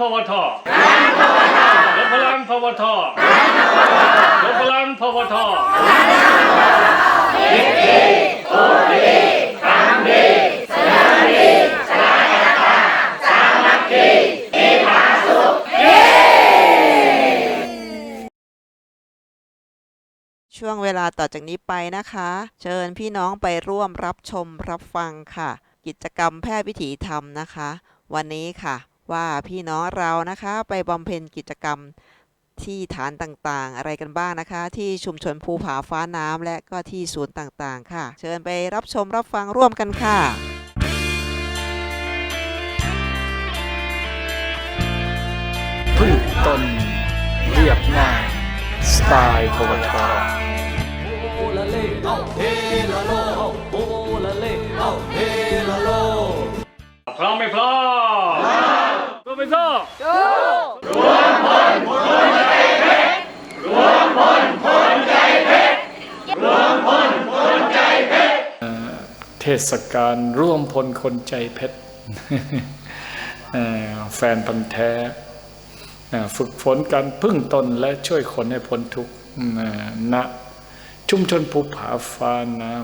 พวทยกพลังพวทยกพลังพวทช่วงเวลาต่อจากนี้ไปนะคะ เชิญพี่น้องไปร่วมรับชมรับฟังค่ะ กิจกรรมแพทย์วิถีธรรมนะคะ วันนี้ค่ะ ว่าพี่น้องเรานะคะไปบำเพ็ญกิจกรรมที่ฐานต่างๆ อะไรกันบ้างนะคะ ที่ชุมชนภูผาฟ้าน้ำและก็ที่ศูนย์ต่างๆ ค่ะ เชิญไปรับชมรับฟังร่วมกันค่ะพึ่งตนเรียบง่ายสไตล์พวทพร้ ศกาลร่วมพลคนใจเพชรแฟนพันธ์แท้ฝึกฝนการพึ่งตนและช่วยคนให้พ้นทุกข์ณชุมชนภูผาฟ้าน้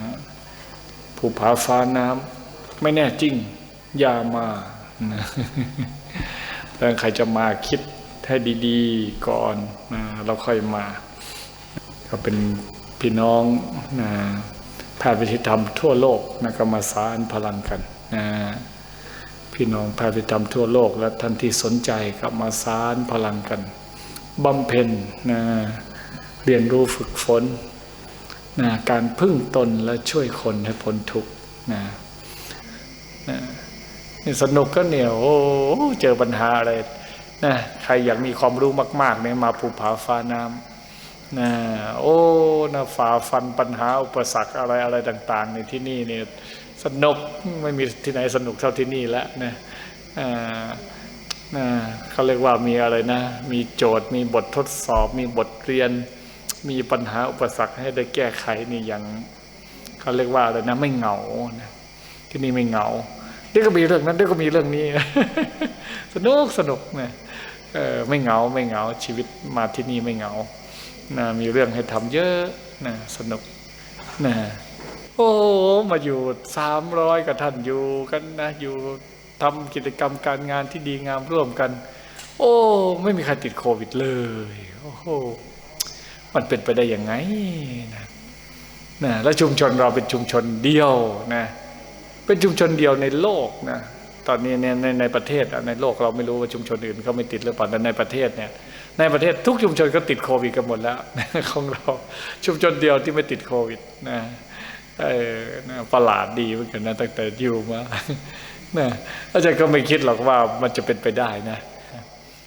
ำภูผาฟ้าน้ำไม่แน่จริงอย่ามาแล้วใครจะมาคิดให้ดีๆก่อนเราค่อยมา ก็เป็นพี่น้องนะ แพทย์วิทยธรรมทั่วโลกนะก็มาสานพลังกันนะพี่น้องแพทย์วิทยธรรมทั่วโลก และท่านที่สนใจก็มาสานพลังกันบำเพ็ญนะเรียนรู้ฝึกฝนนะการพึ่งตนและช่วยคนให้พ้นทุกข์นะนะสนุกก็เหนี่ยโอ้เจอปัญหาอะไรนะใครอยากมีความรู้มาก ๆ เนี่ยมาภูผาฟ้าน้ำ นะโอ้นะฝ่าฟันปัญหาอุปสรรคอะไรอะไรต่าง ๆ ในที่นี่เนี่ยสนุกไม่มีที่ไหนสนุกเท่าที่นี่แล้วนะอ่านะเขาเรียกว่ามีอะไรนะ มีโจทย์ มีบททดสอบ มีบทเรียน มีปัญหาอุปสรรคให้ได้แก้ไขนี่อย่างเขาเรียกว่าอะไรนะ ไม่เหงานะที่นี่ไม่เหงาเดี๋ยวก็มีเรื่องนั้นเดี๋ยวก็มีเรื่องนี้ สนุกสนุกนะเออไม่เหงาไม่เหงาชีวิตมาที่นี่ไม่เหงา นะมีเรื่องให้ทำเยอะนะสนุกนะโอ้มาอยู่สามร้อยกับท่านอยู่กันนะอยู่ทำกิจกรรมการงานที่ดีงามร่วมกัน โอ้ ไม่มีใครติดโควิดเลย โอ้โหมันเป็นไปได้ยังไงนะนะแล้วชุมชนเราเป็นชุมชนเดียวนะเป็นชุมชนเดียวในโลกนะตอนนี้เนี่ยในในประเทศในโลกเราไม่รู้ว่าชุมชนอื่นเขาไม่ติดหรือเปล่าแต่ในประเทศเนี่ย ในประเทศทุกชุมชนก็ติดโควิดกันหมดแล้วของเราชุมชนเดียวที่ไม่ติดโควิดนะเออประหลาดดีเหมือนกันนะตั้งแต่อยู่มานะอาจารย์ก็ไม่คิดหรอกว่ามันจะเป็นไปได้นะ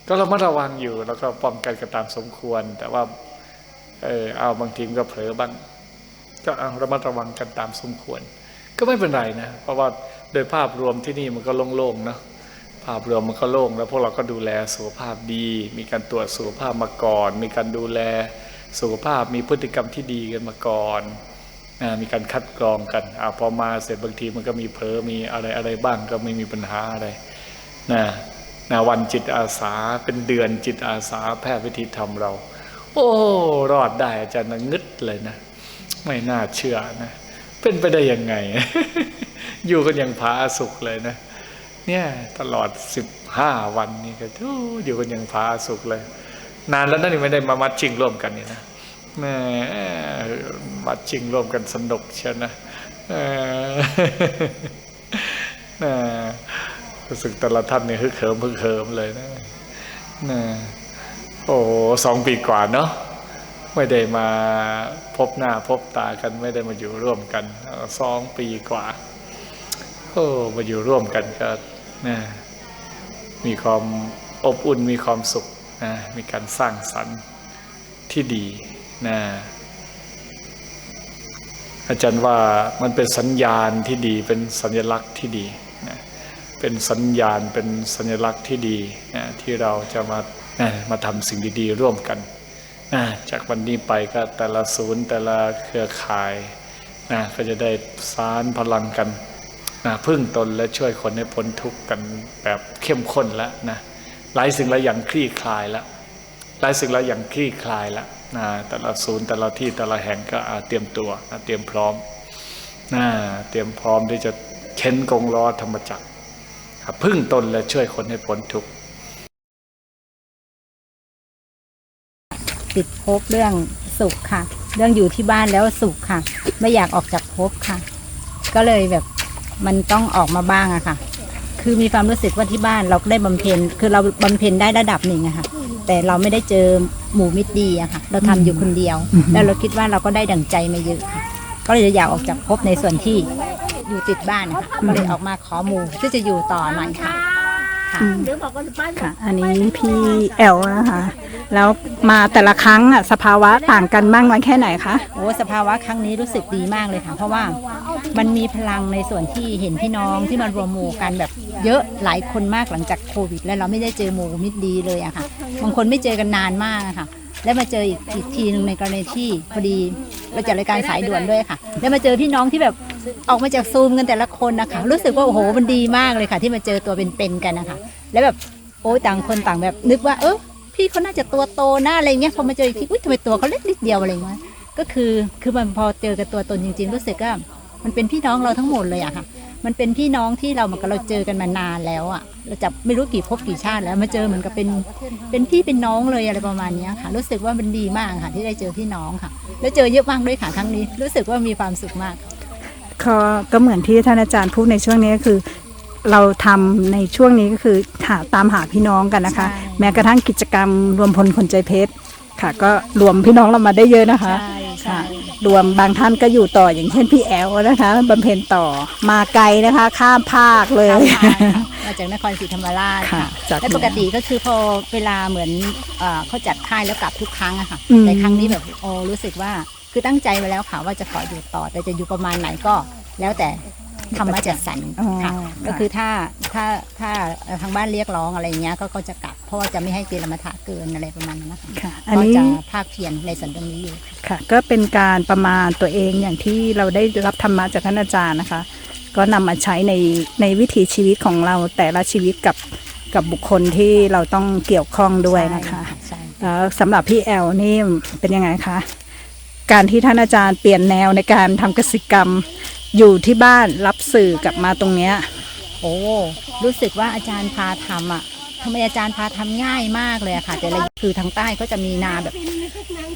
ก็เรามาระวังอยู่แล้วก็ป้องกันกันตามสมควร แต่ว่าเออเอาบางทีมก็เผลอบ้างก็เอาระมัดระวังกันตามสมควร ก็ไม่เป็นไรนะ เพราะว่าโดยภาพรวมที่นี่มันก็โล่งๆเนอะ ภาพรวมมันก็โล่งแล้วพวกเราก็ดูแลสุขภาพดี มีการตรวจสุขภาพมาก่อน มีการดูแลสุขภาพมีพฤติกรรมที่ดีกันมาก่อนนะมีการคัดกรองกันอาพอมาเสร็จบางทีมันก็มีเผลอมีอะไรอะไรบ้างก็ไม่มีปัญหาอะไรนะนะวันจิตอาสาเป็นเดือนจิตอาสาแพทย์วิธีธรรมเรา โอ้รอดได้อาจารย์นะงึดเลยนะ ไม่น่าเชื่อนะ เป็นไปได้ยังไง อยู่กันอย่างผาสุกเลยนะ เนี่ยตลอดสิบห้าวันนี่ก็อยู่กันอย่างผาสุกเลย นานแล้วนั่นนี่ไม่ได้มามัดชิงร่วมกันนี่นะแหมมัดชิงร่วมกันสนุกเชียวนะเออนะรู้สึกแต่ละท่านนี่ฮึกเหิมฮึกเหิมเลยนะนะโอ้สองปีกว่าเนาะไม่ได้มาพบหน้าพบตากันไม่ได้มาอยู่ร่วมกันสองปีกว่าโอ้มาอยู่ร่วมกันก็ นะมีความอบอุ่นมีความสุขนะมีการสร้างสรรค์ที่ดีนะอาจารย์ว่ามันเป็นสัญญาณที่ดีเป็นสัญลักษณ์ที่ดีนะเป็นสัญญาณเป็นสัญลักษณ์ที่ดีนะที่เราจะมานะมาทำสิ่งดีๆร่วมกันนะจากวันนี้ไปก็แต่ละศูนย์แต่ละเครือข่ายนะก็จะได้สารพลังกัน นะพึ่งตนและช่วยคนให้พ้นทุกข์กันแบบเข้มข้นแล้วนะหลายสิ่งหลายอย่างคลี่คลายแล้วหลายสิ่งหลายอย่างคลี่คลายแล้วนะแต่ละศูนย์แต่ละที่แต่ละแห่งก็เตรียมตัวนะเตรียมพร้อมนะเตรียมพร้อมที่จะเข็นกงล้อธรรมจักรพึ่งตนและช่วยคนให้พ้นทุกข์ติดภพเรื่องสุขค่ะ เรื่องอยู่ที่บ้านแล้วสุขค่ะ ไม่อยากออกจากภพค่ะ ก็เลยแบบ มันต้องออกมาบ้างอะค่ะ คือมีความรู้สึกว่าที่บ้านเราได้บำเพ็ญ คือเราบำเพ็ญได้ระดับหนึ่งอะค่ะ แต่เราไม่ได้เจอหมู่มิตรดีอะค่ะ เราทำอยู่คนเดียว แล้วเราคิดว่าเราก็ได้ดั่งใจมาเยอะค่ะ ก็เลยอยากออกจากภพในส่วนที่อยู่ติดบ้านนะคะก็เลยออกมาขอหมู่ที่จะอยู่ต่อหน่อยค่ะ ค่ะค่ะอันนี้พี่แอลนะคะ แล้วมาแต่ละครั้งอะสภาวะต่างกันมากน้อยแค่ไหนคะ โอ้สภาวะครั้งนี้รู้สึกดีมากเลยค่ะ เพราะว่ามันมีพลังในส่วนที่เห็นพี่น้องที่มารวมหมู่กันแบบเยอะหลายคนมากหลังจากโควิด แล้วเราไม่ได้เจอหมู่มิตรดีเลยอะค่ะบางคนไม่เจอกันนานมากอะค่ะ แล้วมาเจออีกอีกทีหนึงในกรณีที่พอดีเราจัดรายการสายด่วนด้วยค่ะ แล้วมาเจอพี่น้องที่แบบออกมาจากซูมกันแต่ละคนนะคะรู้สึกว่าโอ้โหมันดีมากเลยค่ะ ที่มาเจอตัวเป็นๆกันนะคะแล้วแบบโอ้ยต่างคนต่างแบบนึกว่าเออ พี่เขาน่าจะตัวโตหนะอะไรเงี้ยพอมาเจออีกทีอุ้ยทำไมตัวเขาเล็กนิดเดียวอะไรเงี้ยก็คือคือมันพอเจอกับตัวตนจริง ๆ รู้สึกว่ามันเป็นพี่น้องเราทั้งหมดเลยอะค่ะ มันเป็นพี่น้องที่เราเหมือนกับเราเจอกันมานานแล้วอะเราจะไม่รู้กี่ภพกี่ชาติแล้วมาเจอเหมือนกับเป็นเป็นพี่เป็นน้องเลยอะไรประมาณนี้ค่ะ รู้สึกว่ามันดีมากค่ะ ที่ได้เจอพี่น้องค่ะ แล้วเจอเยอะมากด้วยค่ะครั้งนี้ รู้สึกว่ามีความสุขมากก็ก็เหมือนที่ท่านอาจารย์พูดในช่วงนี้ก็คือ เราทำในช่วงนี้ก็คือหาตามหาพี่น้องกันนะคะ ใช่ แม้กระทั่งกิจกรรมรวมพลคนใจเพชรค่ะ ก็รวมพี่น้องเรามาได้เยอะนะคะ ใช่ใช่ ค่ะรวมบางท่านก็อยู่ต่ออย่างเช่นพี่แอลนะคะบำเพ็ญต่อมาไกลนะคะ ข้ามภาคเลยมาจากนครศรีธรรมราชค่ะค่ะจากและปกติก็คือพอเวลาเหมือนเอ่อเขาจัดค่ายแล้วกลับทุกครั้งอะค่ะอืม แต่ครั้งนี้แบบโอ้รู้สึกว่าคือตั้งใจไว้แล้วค่ะว่าจะขออยู่ต่อแต่จะอยู่ประมาณไหนก็แล้วแต่ ธรรมะจัดสรรอ๋อค่ะค่ะก็คือถ้าถ้าถ้าทางบ้านเรียกร้องอะไรอย่างเงี้ยก็ก็จะกลับเพราะว่าจะไม่ให้เจรมถะเกินอะไรประมาณนั้นนะคะค่ะอันก็นี้จะภาคเพียรในส่วนตรงนี้อยู่ค่ะ ก็เป็นการประมาณตัวเองอย่างที่เราได้รับธรรมะจากท่านอาจารย์นะคะ ก็นำมาใช้ในในวิถีชีวิตของเราแต่ละชีวิตกับกับบุคคลที่เราต้องเกี่ยวข้องด้วยนะคะใช่แล้วสำหรับพี่แอลนี่เป็นยังไงคะการที่ท่านอาจารย์เปลี่ยนแนวในการทำกสิกรรม อยู่ที่บ้านรับสื่อกลับมาตรงเนี้ย โอ้รู้สึกว่าอาจารย์พาทำอะทำไมอาจารย์พาทำง่ายมากเลยอะค่ะ แต่ละคือทางใต้ก็จะมีนาแบบ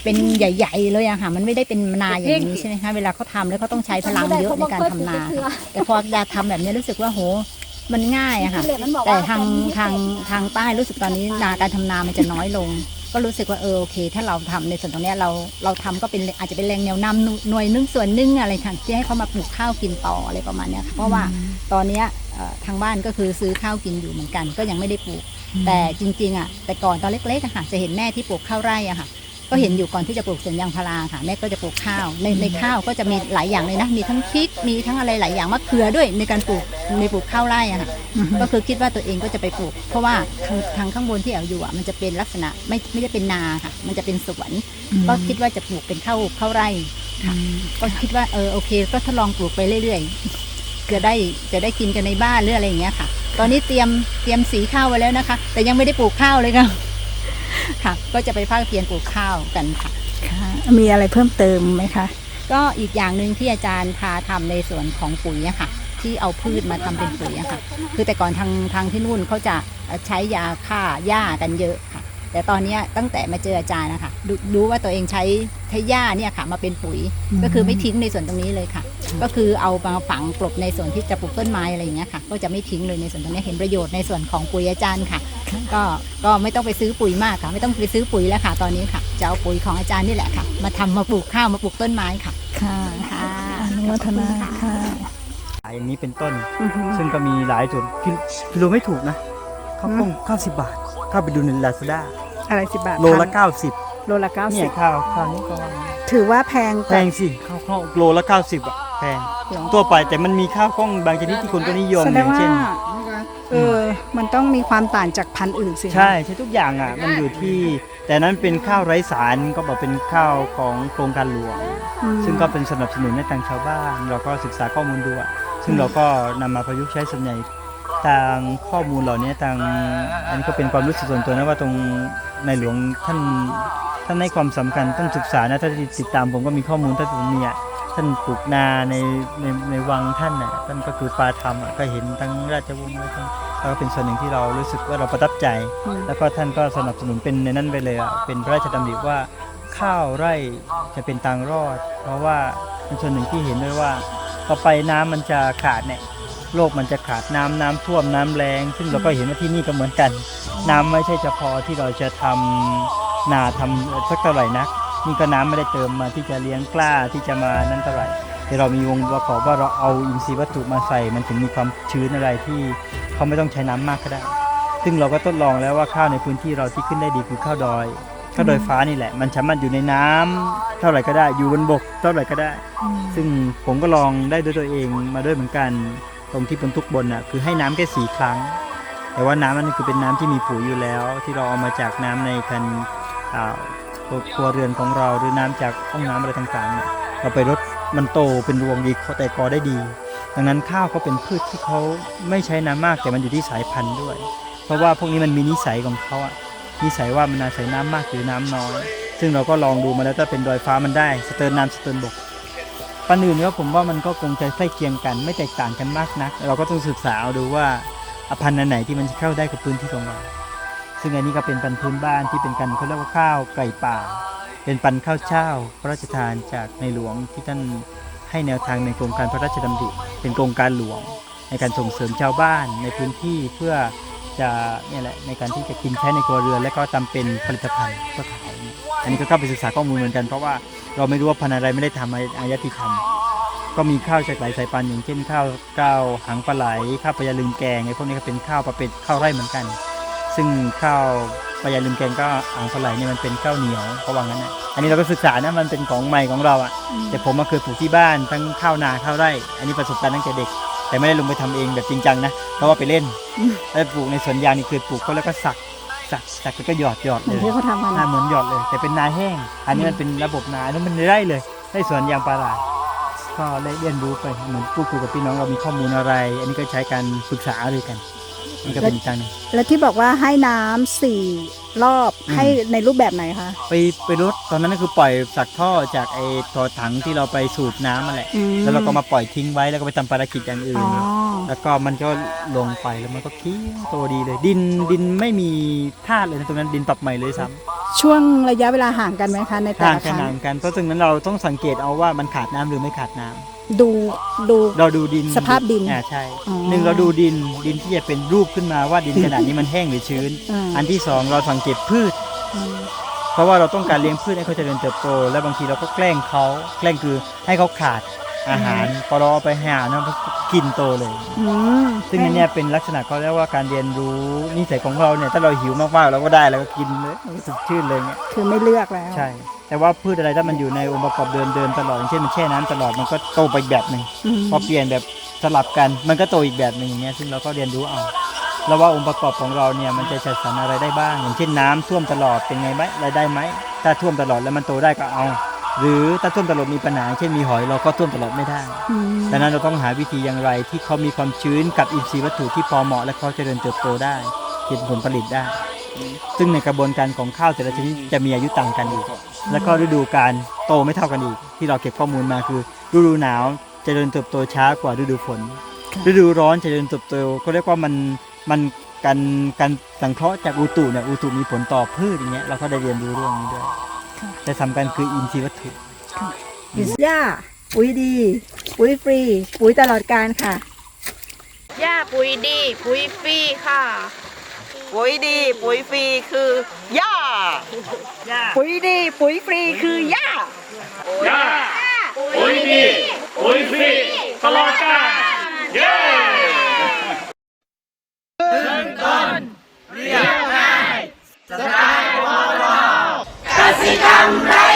เป็นใหญ่ ๆ เลยอะค่ะมันไม่ได้เป็นนาอย่างนี้ใช่ไหมคะเวลาเขาทำแล้วเขาต้องใช้พลังเยอะในการทำนา แต่พอดาทำแบบนี้รู้สึกว่าโหมันง่ายอะค่ะ แต่ทางทางทางใต้รู้สึกตอนนี้นาการทำนามันจะน้อยลง ก็รู้สึกว่าเออโอเค ถ้าเราทำในส่วนตรงเนี้ยเราเราทำก็เป็นอาจจะเป็นแรงแนวนำหน่วยหนึงส่วนหนึงอะไรค่ะที่ให้เขามาปลูกข้าวกินต่ออะไรประมาณเนี้ยค่ะเพราะว่าตอนเนี้ยเอ่อทางบ้านก็คือซื้อข้าวกินอยู่เหมือนกัน ก็ยังไม่ได้ปลูก แต่จริงๆอะแต่ก่อนตอนเล็กๆอะค่ะจะเห็นแม่ที่ปลูกข้าวไร่อะค่ะ ก็เห็นอยู่ก่อนที่จะปลูกสวนยางพาราค่ะแม่ก็จะปลูกข้าวในในข้าวก็จะมีหลายอย่างเลยนะมีทั้งพริกมีทั้งอะไรหลายอย่างมะเขือด้วยในการปลูกในปลูกข้าวไร่อะค่ะก็คือคิดว่าตัวเองก็จะไปปลูก เพราะว่าทางทางข้างบนที่แอลอยู่อะมันจะเป็นลักษณะไม่ไม่ได้เป็นนาค่ะ มันจะเป็นสวนก็คิดว่าจะปลูกเป็นข้าวข้าวไร่ค่ะก็คิดว่าเออโอเค ก็ทดลองปลูกไปเรื่อยๆจะได้จะได้กินกันในบ้านหรืออะไรอย่างเงี้ยค่ะ ตอนนี้เตรียมเตรียมสีข้าวไว้แล้วนะคะ แต่ยังไม่ได้ปลูกข้าวเลยค่ะ ค่ะ ก็จะไปภาคเพียนปลูกข้าวกันค่ะค่ะ มีอะไรเพิ่มเติมไหมคะ ก็อีกอย่างหนึ่งที่อาจารย์พาทำในส่วนของปุ๋ยอะค่ะ ที่เอาพืชมาทำเป็นปุ๋ยอะค่ะ คือแต่ก่อนทางทางที่นู่นเขาจะใช้ยาฆ่าหญ้ากันเยอะค่ะ แต่ตอนเนี้ยตั้งแต่มาเจออาจารย์นะคะดูรู้ว่าตัวเองใช้ใช้หญ้าเนี่ยค่ะ มาเป็นปุ๋ย ก็คือไม่ทิ้งในส่วนตรงนี้เลยค่ะ ก็คือเอามาฝังกลบในส่วนที่จะปลูกต้นไม้อะไรอย่างเงี้ยค่ะ ก็จะไม่ทิ้งเลยในส่วนตรงนี้เห็นประโยชน์ในส่วนของปุ๋ยอาจารย์ค่ะ ก็ก็ไม่ต้องไปซื้อปุ๋ยมากค่ะ ไม่ต้องไปซื้อปุ๋ยแล้วค่ะ ตอนนี้ค่ะจะเอาปุ๋ยของอาจารย์นี่แหละค่ะ มาทำมาปลูกข้าวมาปลูกต้นไม้ค่ะ ค่ะค่ะอนุโมทนาค่ะอย่างนี้เป็นต้นอือฮึซึ่งก็มีหลายจุดกิกิโลไม่ถูกนะข้าวกล้องข้าวสิบบาท เข้าไปดูในลาซาด้าอะไรสิบบาทโลละเก้าสิบโลละเก้าเนี่สิยบข้าวข้าวนี้ก็ถือว่าแพงแพงสิข้าวข้าวโลละเก้าสิบอะแพงตัวไปแต่มันมีข้าวกล้องบางชนิดที่คนก็นิยมแสอดงย่างว่าเช่น เออมันต้องมีความต่างจากพันธุ์อื่นสิคะใช่ใช่ทุกอย่างอะมันอยู่ที่ แต่นั้นเป็นข้าวไร้สารก็บอกเป็นข้าวของโครงการหลวง อืมซึ่งก็เป็นสนับสนุนให้ทางชาวบ้าน เราก็ศึกษาข้อมูลดูอะซึ่งเราก็นำมาประยุกต์ใช้ส่วนใหญ่ ทางข้อมูลเหล่านี้ทางอันนี้ก็เป็นความรู้สึกส่วนตัวนะว่าตรงในหลวงท่านท่านให้ความสำคัญต้องศึกษานะถ้าติดตามผมก็มีข้อมูลถ้าผมมีอะท่านปลูกนาในในในวังท่านน่ะท่านก็คือปลาธรรมอะก็เห็นทั้งราชวงศ์และทั้งแล้วก็เป็นส่วนหนึ่งที่เรารู้สึกว่าเราประทับใจ แล้วก็ท่านก็สนับสนุนเป็นในนั้นไปเลยอะเป็นพระราชดำริว่าข้าวไร่จะเป็นทางรอด เพราะว่าเป็นส่วนหนึ่งที่เห็นด้วยว่าพอไปน้ำมันจะขาดเนี่ย โลกมันจะขาดน้ำน้ำท่วมน้ำแรง ซึ่งเราก็เห็นว่าที่นี่ก็เหมือนกัน น้ำไม่ใช่เฉพาะที่เราจะทำนาทำสักเท่าไหร่นักนี่ก็น้ำไม่ได้เติมมาที่จะเลี้ยงกล้าที่จะมานั้นเท่าไหร่แต่เรามีวงประกอบว่าเราเอาอินทรีย์วัตถุมาใส่ มันถึงมีความชื้นอะไรที่เขาไม่ต้องใช้น้ำมากก็ได้ ซึ่งเราก็ทดลองแล้วว่าข้าวในพื้นที่เราที่ขึ้นได้ดีคือข้าวดอยข้าวดอยฟ้านี่แหละ มันสามารถอยู่ในน้ำเท่าไหร่ก็ได้อยู่บนบก เท่าไหร่ก็ได้ ซึ่งผมก็ลองได้ด้วยตัวเองมาด้วยเหมือนกัน รงที่บนทุกบนน่ะคือให้น้ำแค่สี่ครั้ง แต่ว่าน้ำนั้นคือเป็นน้ำที่มีปุ๋ยอยู่แล้ว ที่เราเอามาจากน้ำในคันอ่าครัวเรือนของเราหรือน้ำจากห้องน้ำอะไรต่างๆเนี่ยเราไปรดมันโตเป็นรวงดีแต่กอได้ดี ดังนั้นข้าวก็เป็นพืชที่เขาไม่ใช้น้ำมากแต่มันอยู่ที่สายพันธุ์ด้วย เพราะว่าพวกนี้มันมีนิสัยของเขาอะนิสัยว่ามันอาศัยน้ำมากหรือน้ำน้อย ซึ่งเราก็ลองดูมาแล้วถ้าเป็นดอยฟ้ามันได้สเติร์นน้ำสเติร์นบก ปันอื่นก็ผมว่ามันก็คงจะใกล้เคียงกัน ไม่แตกต่างกันมากนัก เราก็ต้องศึกษาเอาดูว่าอพันธุ์อันไหนที่มันจะเข้าได้กับพื้นที่ของเรา ซึ่งอันนี้ก็เป็นปันพื้นบ้านที่เป็นกันเขาเรียกว่าข้าวไก่ป่า เป็นปันข้าวเจ้าพระราชทานจากในหลวงที่ท่านให้แนวทางในโครงการพระราชดำริเป็นโครงการหลวง ในการส่งเสริมชาวบ้านในพื้นที่เพื่อจะเนี่ยแหละในการที่จะกินใช้ในครัวเรือน และก็ทำเป็นผลิตภัณฑ์เพื่อขายอันนี้ก็เข้าไปศึกษาข้อมูลเหมือนกันเพราะว่า เราไม่รู้ว่าพันธุ์อะไรไม่ได้ทำอายติธรรม ก็มีข้าวจากหลายสายพันธุ์อย่างเช่นข้าวก้าวหางปลาไหลข้าวปลายาลืมแกงไอ้พวกนี้ก็เป็นข้าวประเภทข้าวไร่เหมือนกัน ซึ่งข้าวปลายาลืมแกงก็หางปลาไหลเนี่ยมันเป็นข้าวเหนียวเขาว่างั้นนะอันนี้เราก็ศึกษานะมันเป็นของใหม่ของเราอะ แต่ผมมาเคยปลูกที่บ้านทั้งข้าวนาข้าวไร่ อันนี้ประสบการณ์ตั้งแต่เด็ก แต่ไม่ได้ลงไปทำเองแบบจริงจังนะเพราะว่าไปเล่นแล้วปลูกในสวนยางนี่คือปลูกเขาแล้วก็สัก สักสักแล้วก็หยอดหยอดเหมืเลอนยที่เขาทำกันหน้าเหมือนหยอดเลย แต่เป็นนาแห้ง อันนี้มันเป็นระบบนาอันนี้มันไร่เลย ได้สวนยางปลาหลาดก็ได้เรียนรู้ไปเหมือนพูดคุยกับพี่น้องเรามีข้อมูลอะไร อันนี้ก็ใช้การปรึกษาด้วยกันนี่ก็เป็นอีกทางหนึงแล้วที่บอกว่าให้น้ำสี่รอบอืม ให้ในรูปแบบไหนคะไปไปรถตอนนั้นก็คือปล่อยจากท่อจากไอ้ท่อถังที่เราไปสูบน้ำมาแหละ อืมแล้วเราก็มาปล่อยทิ้งไว้แล้วก็ไปทำภารกิจอย่างอื่อ๋นอ แล้วก็มันก็ลงไปแล้วมันก็เคี้ยวโตดีเลย ดินดินไม่มีธาตุเลยนะตรงนั้นดินปรับใหม่เลยซ้ำช่วงระยะเวลาห่างกันไหมคะในแต่ห่างละคกันรั้งห่างกันเพราะฉะนั้นเราต้องสังเกตเอาว่ามันขาดน้ำหรือไม่ขาดน้ำดูดู เราดูดินสภาพดินอ่าใช่อ๋อหนึ่งเราดูดินดินที่จะเป็นรูปขึ้นมาว่าดินขนาดนี้มันแห้งหรือชื้น อ่า อันที่สองเราสังเกตพืช อืม เพราะว่าเราต้องการเลี้ยงพืชให้เขาเจริญเติบโต และบางทีเราก็แกล้งเขาแกล้งคือให้เขาขาด อาหารพอเราเอาไปหานะมันก็กินโตเลย อืมซึ่งอันเนี้ยเป็นลักษณะเขาเรียกว่าการเรียนรู้นิสัยของเราเนี่ยถ้าเราหิวมากๆเราก็ได้เราก็กินเลยมันก็สดชื่นเลยเนี่ยคือไม่เลือกแล้วใช่ แต่ว่าพืชอะไรถ้ามันอยู่ในองค์ประกอบเดินเดินตลอดอย่างเช่นมันแช่น้ำตลอดมันก็โตไปอีกแบบหนึ่งอืมพอเปลี่ยนแบบสลับกันมันก็โตอีกแบบหนึ่งอย่างเงี้ยซึ่งเราก็เรียนรู้เอาแล้วว่าองค์ประกอบของเราเนี่ยมันจะจัดสรรอะไรได้บ้าง อย่างเช่นน้ำท่วมตลอดเป็นไงไหมรายได้ไหมถ้าท่วมตลอดแล้วมันโตได้ก็เอา หรือถ้าท่วมตลอดมีปัญหาเช่นมีหอยเราก็ท่วมตลอดไม่ได้อืมดังนั้นเราต้องหาวิธีอย่างไรที่เขามีความชื้นกับอินทรีย์วัตถุที่พอเหมาะและเขาเจริญเติบโตได้เก็บผลผลิตได้ ซึ่งในกระบวนการของข้าวแต่ละชนิดจะมีอายุต่างกันอีก แล้วก็ฤดูการโตไม่เท่ากันอีก ที่เราเก็บข้อมูลมาคือฤดูหนาวเจริญเติบโตช้ากว่าฤดูฝนฤดูร้อนเจริญเติบโตก็เรียกว่ามันมันการการสังเคราะห์จากอุตุเนี่ยอุตุมีผลต่อพืชอย่างเงี้ยเราก็ได้เรียนรู้เรื่องนี้ด้วย แต่สำคัญคืออินทรีย์วัตถุหญ้าปุ๋ยดี ปุ๋ยฟรี ปุ๋ยตลอดการค่ะหญ้าปุ๋ยดี ปุ๋ยฟรีค่ะ ปุ๋ยดี ปุ๋ยฟรีคือหญ้าปุ๋ยดี ปุ๋ยฟรีคือหญ้ายาปุ๋ยดี ปุ๋ยฟรีตลอดกาลเย้ I'm Rambla.